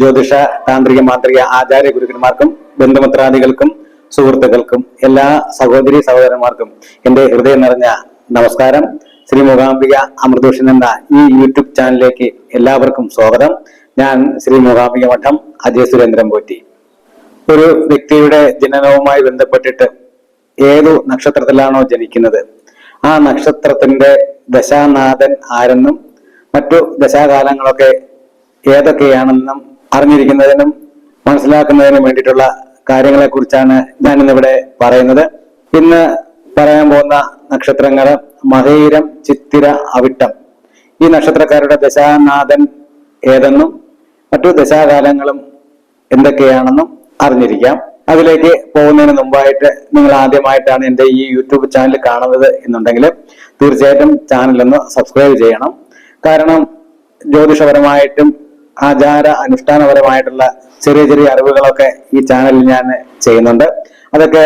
ജ്യോതിഷ താന്ത്രിക മാന്ത്രിക ആചാര്യ ഗുരുക്കന്മാർക്കും ബന്ധുമിത്രാദികൾക്കും സുഹൃത്തുക്കൾക്കും എല്ലാ സഹോദരി സഹോദരന്മാർക്കും എന്റെ ഹൃദയം നിറഞ്ഞ നമസ്കാരം. ശ്രീ മൂകാംബിക അമൃതോഷൻ എന്ന ഈ യൂട്യൂബ് ചാനലിലേക്ക് എല്ലാവർക്കും സ്വാഗതം. ഞാൻ ശ്രീ മൂകാംബിക മഠം അജയ് സുരേന്ദ്രൻ പോറ്റി. ഒരു വ്യക്തിയുടെ ജനനവുമായി ബന്ധപ്പെട്ടിട്ട് ഏതു നക്ഷത്രത്തിലാണോ ജനിക്കുന്നത്? ആ നക്ഷത്രത്തിന്റെ ദശാനാഥൻ ആരെന്നും മറ്റു ദശാകാലങ്ങളൊക്കെ ഏതൊക്കെയാണെന്നും അറിഞ്ഞിരിക്കുന്നതിനും മനസ്സിലാക്കുന്നതിനും വേണ്ടിയിട്ടുള്ള കാര്യങ്ങളെ കുറിച്ചാണ് ഞാൻ ഇന്നിവിടെ പറയുന്നത്. ഇന്ന് പറയാൻ പോകുന്ന നക്ഷത്രങ്ങൾ മഹേരം ചിത്തിര അവിട്ടം. ഈ നക്ഷത്രക്കാരുടെ ദശാനാഥൻ ഏതെന്നും മറ്റു ദശാകാലങ്ങളും എന്തൊക്കെയാണെന്നും അറിഞ്ഞിരിക്കാം. അതിലേക്ക് പോകുന്നതിന് മുമ്പായിട്ട് നിങ്ങൾ ആദ്യമായിട്ടാണ് എന്റെ ഈ യൂട്യൂബ് ചാനൽ കാണുന്നത് എന്നുണ്ടെങ്കിൽ തീർച്ചയായിട്ടും ചാനലൊന്ന് സബ്സ്ക്രൈബ് ചെയ്യണം. കാരണം ജ്യോതിഷപരമായിട്ടും ആചാര അനുഷ്ഠാനപരമായിട്ടുള്ള ചെറിയ ചെറിയ അറിവുകളൊക്കെ ഈ ചാനലിൽ ഞാൻ ചെയ്യുന്നുണ്ട്. അതൊക്കെ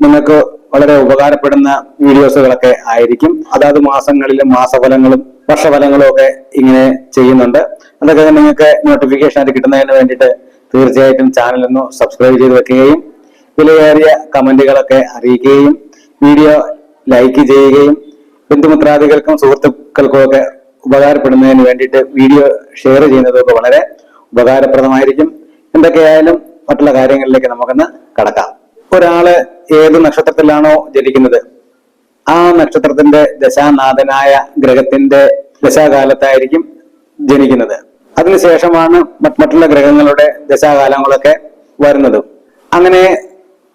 നിങ്ങൾക്ക് വളരെ ഉപകാരപ്പെടുന്ന വീഡിയോസുകളൊക്കെ ആയിരിക്കും. അതാത് മാസങ്ങളിലും മാസഫലങ്ങളും വർഷഫലങ്ങളും ഒക്കെ ഇങ്ങനെ ചെയ്യുന്നുണ്ട്. അതൊക്കെ നിങ്ങൾക്ക് നോട്ടിഫിക്കേഷൻ ആയിട്ട് കിട്ടുന്നതിന് വേണ്ടിയിട്ട് തീർച്ചയായിട്ടും ചാനൽ ഒന്ന് സബ്സ്ക്രൈബ് ചെയ്ത് വെക്കുകയും വിലയേറിയ കമന്റുകളൊക്കെ അറിയിക്കുകയും വീഡിയോ ലൈക്ക് ചെയ്യുകയും ബന്ധുമിത്രാദികൾക്കും സുഹൃത്തുക്കൾക്കും ഒക്കെ ഉപകാരപ്പെടുന്നതിന് വേണ്ടിയിട്ട് വീഡിയോ ഷെയർ ചെയ്യുന്നതൊക്കെ വളരെ ഉപകാരപ്രദമായിരിക്കും. എന്തൊക്കെയായാലും മറ്റുള്ള കാര്യങ്ങളിലേക്ക് നമുക്കൊന്ന് കടക്കാം. ഒരാൾ ഏത് നക്ഷത്രത്തിലാണോ ജനിക്കുന്നത്? ആ നക്ഷത്രത്തിന്റെ ദശാനാഥനായ ഗ്രഹത്തിന്റെ ദശാകാലത്തായിരിക്കും ജനിക്കുന്നത്. അതിനുശേഷമാണ് മറ്റ് മറ്റുള്ള ഗ്രഹങ്ങളുടെ ദശാകാലങ്ങളൊക്കെ വരുന്നത്. അങ്ങനെ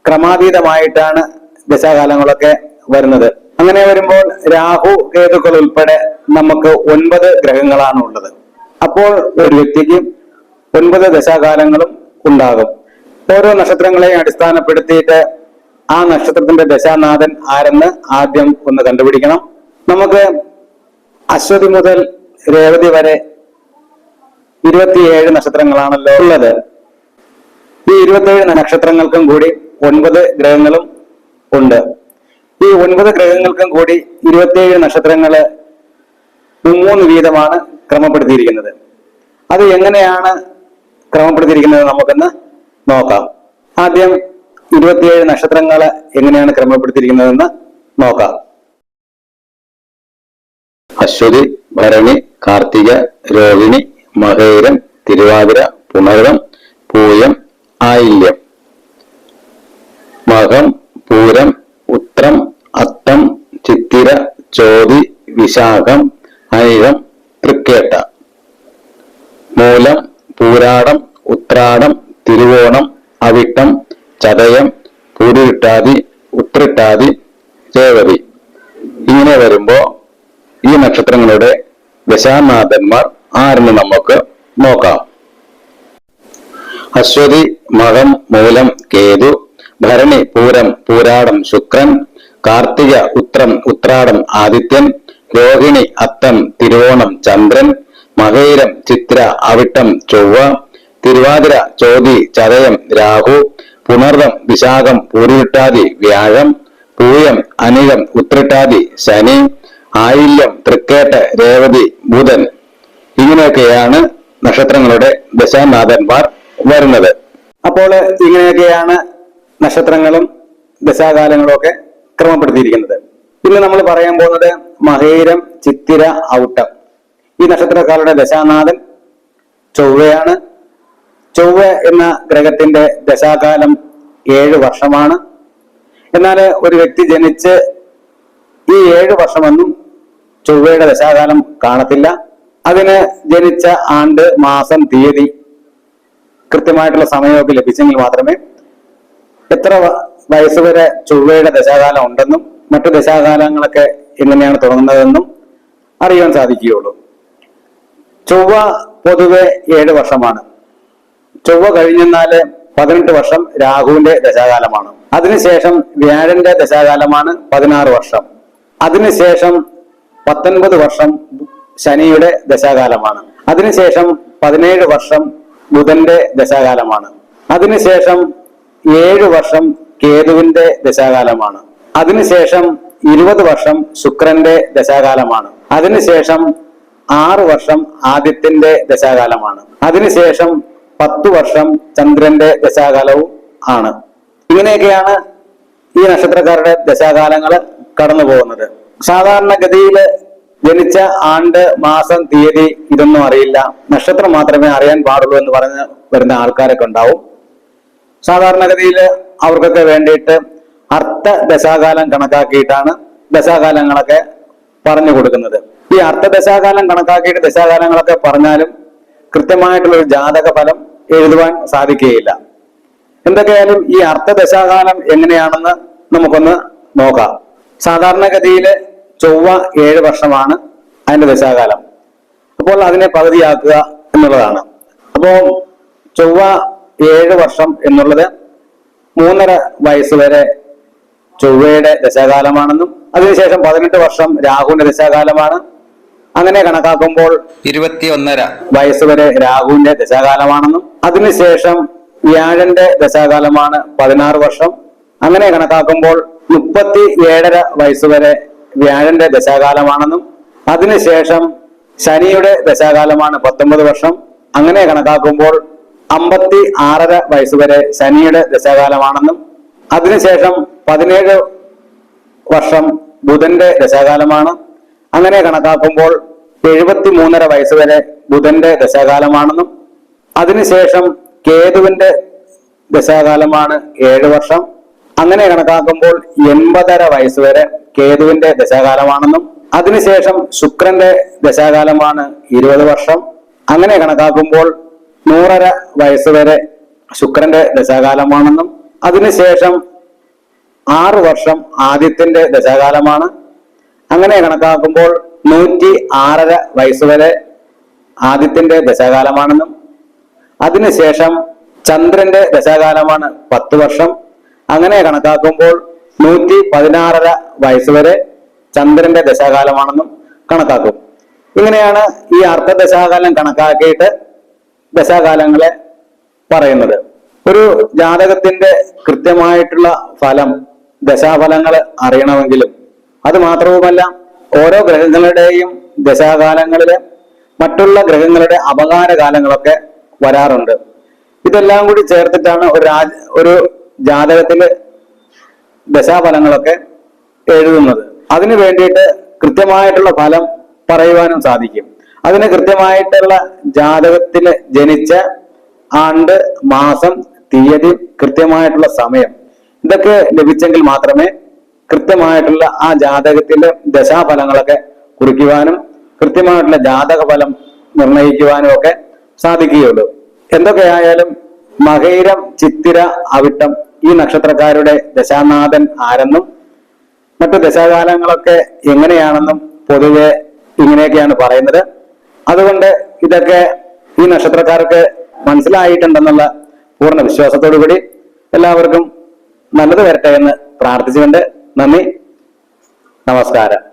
ക്രമാതീതമായിട്ടാണ് ദശാകാലങ്ങളൊക്കെ വരുന്നത്. അങ്ങനെ വരുമ്പോൾ രാഹു കേതുക്കൾ ഉൾപ്പെടെ നമുക്ക് ഒൻപത് ഗ്രഹങ്ങളാണ് ഉള്ളത് അപ്പോൾ ഒരു വ്യക്തിക്ക് ഒൻപത് ദശാകാലങ്ങളും ഉണ്ടാകും. ഓരോ നക്ഷത്രങ്ങളെയും അടിസ്ഥാനപ്പെടുത്തിയിട്ട് ആ നക്ഷത്രത്തിന്റെ ദശാനാഥൻ ആരെന്ന് ആദ്യം ഒന്ന് കണ്ടുപിടിക്കണം. നമുക്ക് അശ്വതി മുതൽ രേവതി വരെ ഇരുപത്തിയേഴ് നക്ഷത്രങ്ങളാണല്ലോ ഉള്ളത്. ഈ ഇരുപത്തിയേഴ് നക്ഷത്രങ്ങൾക്കും കൂടി ഒൻപത് ഗ്രഹങ്ങളും ഉണ്ട്. ഈ ഒൻപത് ഗ്രഹങ്ങൾക്കും കൂടി ഇരുപത്തിയേഴ് നക്ഷത്രങ്ങൾ മൂന്ന് വീതമാണ് ക്രമപ്പെടുത്തിയിരിക്കുന്നത്. അത് എങ്ങനെയാണ് ക്രമപ്പെടുത്തിയിരിക്കുന്നത് നമുക്കൊന്ന് നോക്കാം. ആദ്യം ഇരുപത്തിയേഴ് നക്ഷത്രങ്ങൾ എങ്ങനെയാണ് ക്രമപ്പെടുത്തിയിരിക്കുന്നതെന്ന് നോക്കാം. അശ്വതി ഭരണി കാർത്തിക രോഹിണി മകേരം തിരുവാതിര പുണരം പൂയം ആയില്യം. മകം പൂരം ഉത്രം അത്തം ചിത്തിര ചോതി വിശാഖം അനിഴം തൃക്കേട്ട. മൂലം പൂരാടം ഉത്രാടം തിരുവോണം അവിട്ടം ചതയം പൂരിട്ടാതി ഉത്രിട്ടാതി രേവതി. ഇങ്ങനെ വരുമ്പോ ഈ നക്ഷത്രങ്ങളുടെ ദശാനാഥന്മാർ ആരെന്ന് നമുക്ക് നോക്കാം. അശ്വതി മകം മൂലം കേതു ഭരണി പൂരം പൂരാടം ശുക്രൻ കാർത്തിക ഉത്രം ഉത്രാടം ആദിത്യൻ രോഹിണി അത്തം തിരുവോണം ചന്ദ്രൻ മകയിരം ചിത്ര അവിട്ടം ചൊവ്വ തിരുവാതിര ചോതി ചതയം രാഹു പുണർവം വിശാഖം പൂരിട്ടാതി വ്യാഴം പൂയം അനികം ഉത്രിട്ടാതി ശനി ആയില്യം തൃക്കേട്ട് രേവതി ബുധൻ. ഇങ്ങനെയൊക്കെയാണ് നക്ഷത്രങ്ങളുടെ ദശാനാഥന്മാർ വരുന്നത്. അപ്പോൾ ഇങ്ങനെയൊക്കെയാണ് നക്ഷത്രങ്ങളും ദശാകാലങ്ങളും ഒക്കെ ക്രമപ്പെടുത്തിയിരിക്കുന്നത്. പിന്നെ നമ്മൾ പറയാൻ പോകുന്നത് മഹേരം ചിത്തിര ഔട്ടം. ഈ നക്ഷത്രക്കാരുടെ ദശാനാഥൻ ചൊവ്വയാണ്. ചൊവ്വ എന്ന ഗ്രഹത്തിന്റെ ദശാകാലം ഏഴ് വർഷമാണ്. എന്നാൽ ഒരു വ്യക്തി ജനിച്ച് ഈ ഏഴ് വർഷമൊന്നും ചൊവ്വയുടെ ദശാകാലം കാണത്തില്ല. അതിന് ജനിച്ച ആണ്ട് മാസം തീയതി കൃത്യമായിട്ടുള്ള സമയമൊക്കെ ലഭിച്ചെങ്കിൽ മാത്രമേ എത്ര വയസ്സുവരെ വയസ്സ് വരെ ചൊവ്വയുടെ ദശാകാലം ഉണ്ടെന്നും മറ്റു ദശാകാലങ്ങളൊക്കെ എങ്ങനെയാണ് തുടങ്ങുന്നതെന്നും അറിയാൻ സാധിക്കുകയുള്ളൂ. ചൊവ്വ പൊതുവെ ഏഴ് വർഷമാണ്. ചൊവ്വ കഴിഞ്ഞെന്നാൽ പതിനെട്ട് വർഷം രാഹുവിന്റെ ദശാകാലമാണ്. അതിനുശേഷം വ്യാഴന്റെ ദശാകാലമാണ് പതിനാറ് വർഷം. അതിനുശേഷം പത്തൊൻപത് വർഷം ശനിയുടെ ദശാകാലമാണ്. അതിനുശേഷം പതിനേഴ് വർഷം ബുധന്റെ ദശാകാലമാണ്. അതിനുശേഷം ഏഴ് വർഷം കേതുവിന്റെ ദശാകാലമാണ്. അതിനുശേഷം ഇരുപത് വർഷം ശുക്രന്റെ ദശാകാലമാണ്. അതിനുശേഷം ആറ് വർഷം ആദിത്യന്റെ ദശാകാലമാണ്. അതിനുശേഷം പത്തു വർഷം ചന്ദ്രന്റെ ദശാകാലവും ആണ്. ഇങ്ങനെയൊക്കെയാണ് ഈ നക്ഷത്രക്കാരുടെ ദശാകാലങ്ങൾ കടന്നു പോകുന്നത്. സാധാരണഗതിയിൽ ജനിച്ച ആണ്ട് മാസം തീയതി ഇതൊന്നും അറിയില്ല. നക്ഷത്രം മാത്രമേ അറിയാൻ പാടുള്ളൂ എന്ന് പറഞ്ഞ് വരുന്ന ആൾക്കാരൊക്കെ ഉണ്ടാവും. സാധാരണഗതിയിൽ അവർക്കൊക്കെ വേണ്ടിയിട്ട് അർത്ഥ ദശാകാലം കണക്കാക്കിയിട്ടാണ് ദശാകാലങ്ങളൊക്കെ പറഞ്ഞു കൊടുക്കുന്നത്. ഈ അർത്ഥ ദശാകാലം കണക്കാക്കിയിട്ട് ദശാകാലങ്ങളൊക്കെ പറഞ്ഞാലും കൃത്യമായിട്ടുള്ള ഒരു ജാതക ഫലം എഴുതുവാൻ സാധിക്കുകയില്ല. എന്തൊക്കെയായാലും ഈ അർത്ഥ ദശാകാലം എങ്ങനെയാണെന്ന് നമുക്കൊന്ന് നോക്കാം. സാധാരണഗതിയിൽ ചൊവ്വ ഏഴ് വർഷമാണ് അതിന്റെ ദശാകാലം. അപ്പോൾ അതിനെ പകുതിയാക്കുക എന്നുള്ളതാണ്. അപ്പോൾ ചൊവ്വ ഏഴ് വർഷം എന്നുള്ളത് മൂന്നര വയസ്സ് വരെ ചൊവ്വയുടെ ദശാകാലമാണെന്നും അതിനുശേഷം പതിനെട്ട് വർഷം രാഹുവിന്റെ ദശാകാലമാണ്. അങ്ങനെ കണക്കാക്കുമ്പോൾ ഇരുപത്തിയൊന്നര. വയസ്സ് വരെ രാഹുവിന്റെ ദശാകാലമാണെന്നും അതിനുശേഷം വ്യാഴന്റെ ദശാകാലമാണ് പതിനാറ് വർഷം. അങ്ങനെ കണക്കാക്കുമ്പോൾ മുപ്പത്തി ഏഴര വയസ്സ് വരെ വ്യാഴന്റെ ദശാകാലമാണെന്നും അതിനുശേഷം ശനിയുടെ ദശാകാലമാണ് പത്തൊമ്പത് വർഷം. അങ്ങനെ കണക്കാക്കുമ്പോൾ അമ്പത്തി ആറര വയസ്സ് വരെ ശനിയുടെ ദശാകാലമാണെന്നും അതിനുശേഷം പതിനേഴ് വർഷം ബുധന്റെ ദശാകാലമാണ്. അങ്ങനെ കണക്കാക്കുമ്പോൾ എഴുപത്തി മൂന്നര വയസ്സ് വരെ ബുധന്റെ ദശാകാലമാണെന്നും അതിനുശേഷം കേതുവിന്റെ ദശാകാലമാണ് ഏഴ് വർഷം. അങ്ങനെ കണക്കാക്കുമ്പോൾ എൺപതര വയസ്സ് വരെ കേതുവിന്റെ ദശാകാലമാണെന്നും അതിനുശേഷം ശുക്രന്റെ ദശാകാലമാണ് ഇരുപത് വർഷം. അങ്ങനെ കണക്കാക്കുമ്പോൾ നൂറര വയസ്സ് വരെ ശുക്രന്റെ ദശാകാലമാണെന്നും അതിനുശേഷം ആറ് വർഷം ആദ്യത്തിന്റെ ദശാകാലമാണ്. അങ്ങനെ കണക്കാക്കുമ്പോൾ നൂറ്റി ആറര വയസ്സ് വരെ ആദിത്യന്റെ ദശാകാലമാണെന്നും അതിനുശേഷം ചന്ദ്രന്റെ ദശാകാലമാണ് പത്ത് വർഷം. അങ്ങനെ കണക്കാക്കുമ്പോൾ നൂറ്റി പതിനാറര വയസ്സ് വരെ ചന്ദ്രന്റെ ദശാകാലമാണെന്നും കണക്കാക്കും. ഇങ്ങനെയാണ് ഈ അർദ്ധ ദശാകാലം കണക്കാക്കിയിട്ട് ദശാകാലങ്ങളെ പറയുന്നത്. ഒരു ജാതകത്തിന്റെ കൃത്യമായിട്ടുള്ള ഫലം ദശാഫലങ്ങൾ അറിയണമെങ്കിലും അത് മാത്രവുമല്ല ഓരോ ഗ്രഹങ്ങളുടെയും ദശാകാലങ്ങളിൽ മറ്റുള്ള ഗ്രഹങ്ങളുടെ അപകാര കാലങ്ങളൊക്കെ വരാറുണ്ട്. ഇതെല്ലാം കൂടി ചേർത്തിട്ടാണ് ഒരു രാജ ഒരു ജാതകത്തിൽ ദശാഫലങ്ങളൊക്കെ എഴുതുന്നത്. അതിനു വേണ്ടിയിട്ട് കൃത്യമായിട്ടുള്ള ഫലം പറയുവാനും സാധിക്കും. അതിന് കൃത്യമായിട്ടുള്ള ജാതകത്തിൽ ജനിച്ച ആണ്ട് മാസം തീയതി കൃത്യമായിട്ടുള്ള സമയം ഇതൊക്കെ ലഭിച്ചെങ്കിൽ മാത്രമേ കൃത്യമായിട്ടുള്ള ആ ജാതകത്തിലെ ദശാഫലങ്ങളൊക്കെ കുറിക്കുവാനും കൃത്യമായിട്ടുള്ള ജാതക ഫലം നിർണയിക്കുവാനും ഒക്കെ സാധിക്കുകയുള്ളൂ. എന്തൊക്കെയായാലും മകൈരം ചിത്തിര അവിട്ടം ഈ നക്ഷത്രക്കാരുടെ ദശാനാഥൻ ആരെന്നും മറ്റു ദശാകാലങ്ങളൊക്കെ എങ്ങനെയാണെന്നും പൊതുവെ ഇങ്ങനെയൊക്കെയാണ് പറയുന്നത്. അതുകൊണ്ട് ഇതൊക്കെ ഈ നക്ഷത്രക്കാർക്ക് മനസ്സിലായിട്ടുണ്ടെന്നുള്ള പൂർണ വിശ്വാസത്തോടു കൂടി എല്ലാവർക്കും നല്ലത് വരട്ടെ എന്ന് പ്രാർത്ഥിച്ചുകൊണ്ട് നന്ദി. നമസ്കാരം.